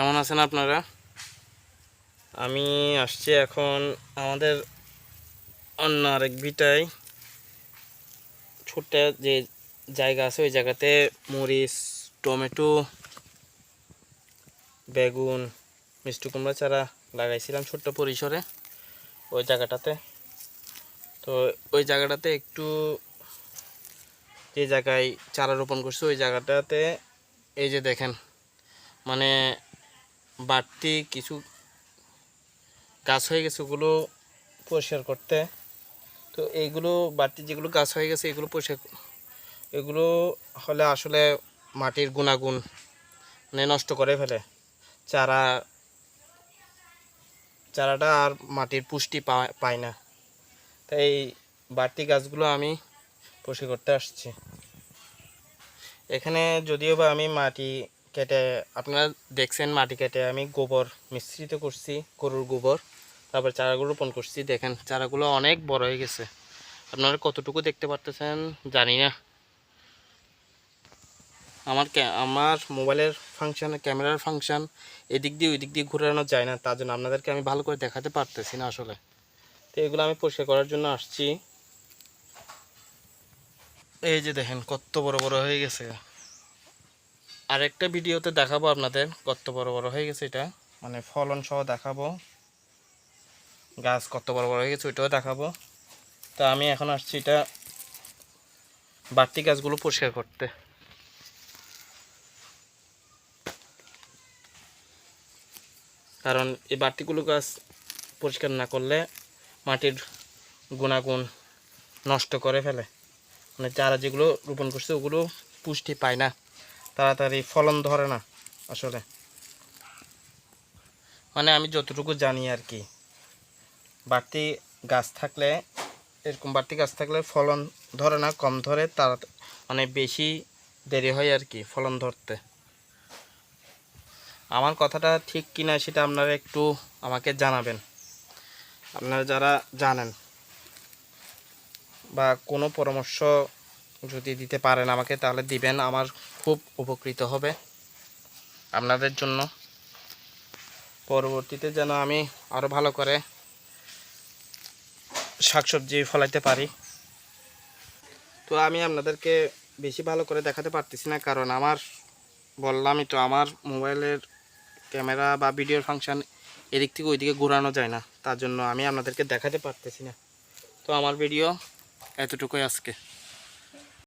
কেমন আছেন আপনারা? আমি আসছি এখন আমাদের অন্য আরেক ভিটায়। ছোট্ট যে জায়গা আছে, ওই জায়গাতে মরিচ, টমেটো, বেগুন, মিষ্টি কুমড়া চারা লাগাইছিলাম ছোট্ট পরিসরে ওই জায়গাটাতে। তো ওই জায়গাটাতে একটু যে জায়গায় চারা রোপণ করছে, ওই জায়গাটাতে এই যে দেখেন মানে বাড়তি কিছু গাছ হয়ে গেছে ওগুলো পরিষ্কার করতে। তো এইগুলো বাড়তি যেগুলো গাছ হয়ে গেছে এগুলো পরিষ্কার এগুলো হলে আসলে মাটির গুণাগুণ মানে নষ্ট করে ফেলে। চারা, চারাটা আর মাটির পুষ্টি পায় না। তাই এই বাড়তি গাছগুলো আমি পরিষ্কার করতে আসছি। এখানে যদিও বা আমি মাটি কেটে আপনারা দেখছেন মাটি কেটে। আমি গোবর মিশ্রিত করছি, গরুর গোবর। তারপর চারাগুলো রোপণ করছি। দেখেন, চারাগুলো অনেক বড় হয়ে গেছে। আপনারা কতটুকু দেখতে পারতেছেন জানি না। আমার আমার মোবাইলের ফাংশন, ক্যামেরার ফাংশন এদিক দিয়ে ওই দিক দিয়ে ঘুরানো যায় না। তার জন্য আপনাদেরকে আমি ভালো করে দেখাতে পারতেছি না আসলে। তো এগুলো আমি পরিষ্কার করার জন্য আসছি। এই যে দেখেন, কত বড় বড় হয়ে গেছে। আরেকটা ভিডিওতে দেখাবো আপনাদের, কত বড় বড় হয়ে গেছে এটা। মানে ফলন সহ দেখাবো। গাছ কত বড় বড় হয়ে গেছে ওইটাও দেখাবো। তা আমি এখন আসছি এটা বাড়তি গাছগুলো পরিষ্কার করতে। কারণ এই বাড়তিগুলো গাছ পরিষ্কার না করলে মাটির গুণাগুণ নষ্ট করে ফেলে। মানে চারা যেগুলো রোপণ করছে ওগুলো পুষ্টি পায় না। তাড়াতাড়ি ফলন ধরে না আসলে। মানে আমি যতটুকু জানি আর কি, বাড়তি গাছ থাকলে, এরকম বাড়তি গাছ থাকলে ফলন ধরে না, কম ধরে তারা মানে বেশি দেরি হয় আর কি ফলন ধরতে। আমার কথাটা ঠিক কিনা সেটা আপনারা একটু আমাকে জানাবেন। আপনারা যারা জানেন বা কোনো পরামর্শ যদি দিতে পারেন আমাকে, তাহলে দিবেন। আমার খুব উপকৃত হবে আপনাদের জন্য। পরবর্তীতে যেন আমি আরও ভালো করে শাকসবজি ফলাইতে পারি। তো আমি আপনাদেরকে বেশি ভালো করে দেখাতে পারতেছি না, কারণ আমার বললামই তো আমার মোবাইলের ক্যামেরা বা ভিডিওর ফাংশন এদিক থেকে ওইদিকে ঘোরানো যায় না, তার জন্য আমি আপনাদেরকে দেখাতে পারতেছি না। তো আমার ভিডিও এতটুকুই আজকে।